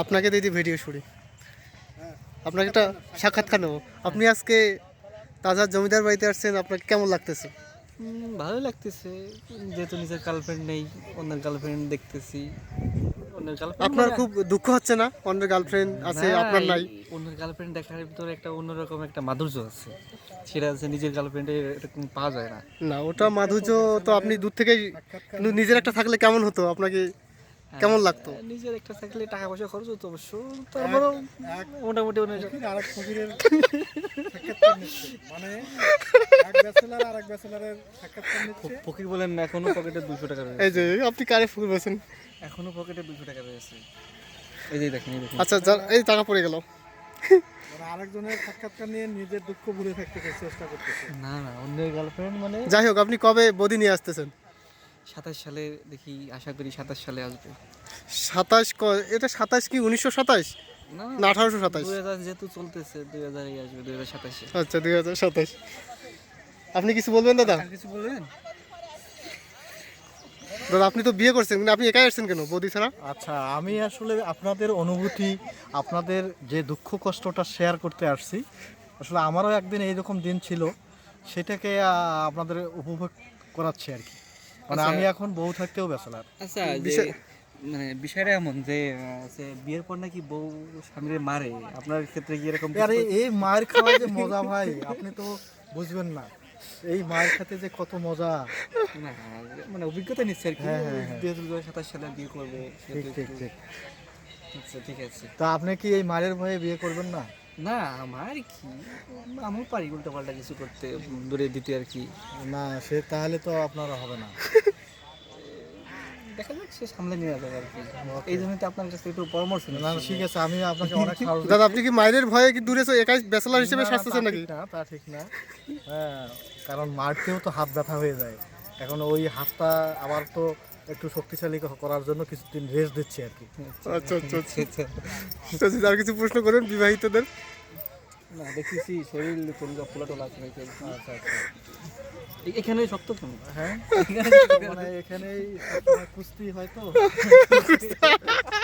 আপনাকে দিদি ভিডিও শুনি আপনাকে একটা সাক্ষাৎকার নেব। আপনি আজকে তাজা জমিদার বাড়িতে আসছেন আপনাকে কেমন লাগতেছে? ভালোই লাগতেছে। যেহেতু নিজের গার্লফ্রেন্ড নেই অন্যের গার্লফ্রেন্ড দেখতেছি। আপনার খুব দুঃখ হচ্ছে না? অন্যের গার্লফ্রেন্ড আছে আপনার নাই? অন্যের গার্লফ্রেন্ড দেখার ভিতরে একটা অন্যরকম একটা মাধুর্য আছে। সেটা আছে নিজের গার্লফ্রেন্ডে এরকম পাওয়া যায় না। না ওটা মাধুর্য তো আপনি দূর থেকেই কিন্তু নিজের একটা থাকলে কেমন হতো? আপনাকে কেমন লাগতো? হ্যাঁ, নিজের একটা থাকলে টাকা পয়সা খরচ হতো অবশ্য তারপরেও মোটামুটি অনেক আরেক ফকিরের মানে ফকির বলেন না এখনও পকেটে দুশো টাকা রয়েছে। এই যে আপনি কারে ফুল বলছেন? এখনও পকেটে দুশো টাকা রয়েছে। এই যে দেখেন দেখেন। আচ্ছা এই টাকা পড়ে গেল। মানে আরেকজনের সাক্ষাৎকার নিয়ে নিজের দুঃখ ভুলে থাকতে চেষ্টা করতেছে। না না অন্যের গার্লফ্রেন্ড মানে যাই হোক আপনি কবে বদি নিয়ে আসতেছেন? সাতাশ সালে দেখি আশা করি সাতাশ সালে আসবে। সাতাশ এটা সাতাশ কি উনিশশো সাতাশ? না না আঠারোশো সাতাশ। দুই হাজার যেহেতু চলতেছে দুই হাজারই আসবে দুই হাজার সাতাশে। আচ্ছা দুই হাজার সাতাশ। আপনি কিছু বলবেন দাদা? কিছু বলবেন? দাদা আপনি তো বিয়ে করছেন কিন্তু আপনি একাই আসছেন কেন বৌদি ছাড়া? আচ্ছা আমি আসলে আপনাদের অনুভূতি আপনাদের যে দুঃখ কষ্টটা শেয়ার করতে আসছি আসলে আমারও একদিন এইরকম দিন ছিল সেটাকে আপনাদের উপভোগ করাচ্ছি আর কি। মানে আমি এখন বউ থাকতেও ব্যাচেলার আচ্ছা মানে বিষয়টা এমন যে বিয়ের পর নাকি বউ স্বামীরে মারে? আপনার ক্ষেত্রে কি এরকম আরে এই মায়ের খাওয়া যে মজা ভাই আপনি তো বুঝবেন না। এই মায়ের খেতে যে কত মজা। মানে অভিজ্ঞতা নিচ্ছে আর কি। হ্যাঁ, হ্যাঁ, হ্যাঁ। হাজার সাতাশ সালে বিয়ে করবে ঠিক ঠিক ঠিক। আচ্ছা ঠিক আছে। তা আপনি কি এই মায়ের ভয়ে বিয়ে করবেন না? না আমার কি। আমিও পারি উল্টো পাল্টা কিছু করতে দূরে দিতে আর কি। না সে তাহলে তো আপনার হবে না। দেখা যাক সে সামলে নিয়ে যাবে আর কি। এই জন্য তো আপনার কাছে একটু পরামর্শ না ঠিক আছে আমি আপনাকে অনেক দাদা আপনি কি মায়ের ভয়ে কি দূরে একাই ব্যাচেলার হিসেবে সাজতেছেন তা নাকি ঠিক না তা ঠিক না। হ্যাঁ কারণ মারতেও তো হাত ব্যথা হয়ে যায়। এখন ওই হাতটা আবার তো একটু শক্তিশালী করার জন্য কিছুদিন রেস্ট দিচ্ছি আর কি। আচ্ছা আচ্ছা আচ্ছা। আচ্ছা। আর কিছু প্রশ্ন করেন বিবাহিতদের? না দেখেছি শরীর তলগা ফোলা টোলা। আচ্ছা আচ্ছা। এখানে শক্ত হ্যাঁ? মানে এখানেই কুস্তি হয়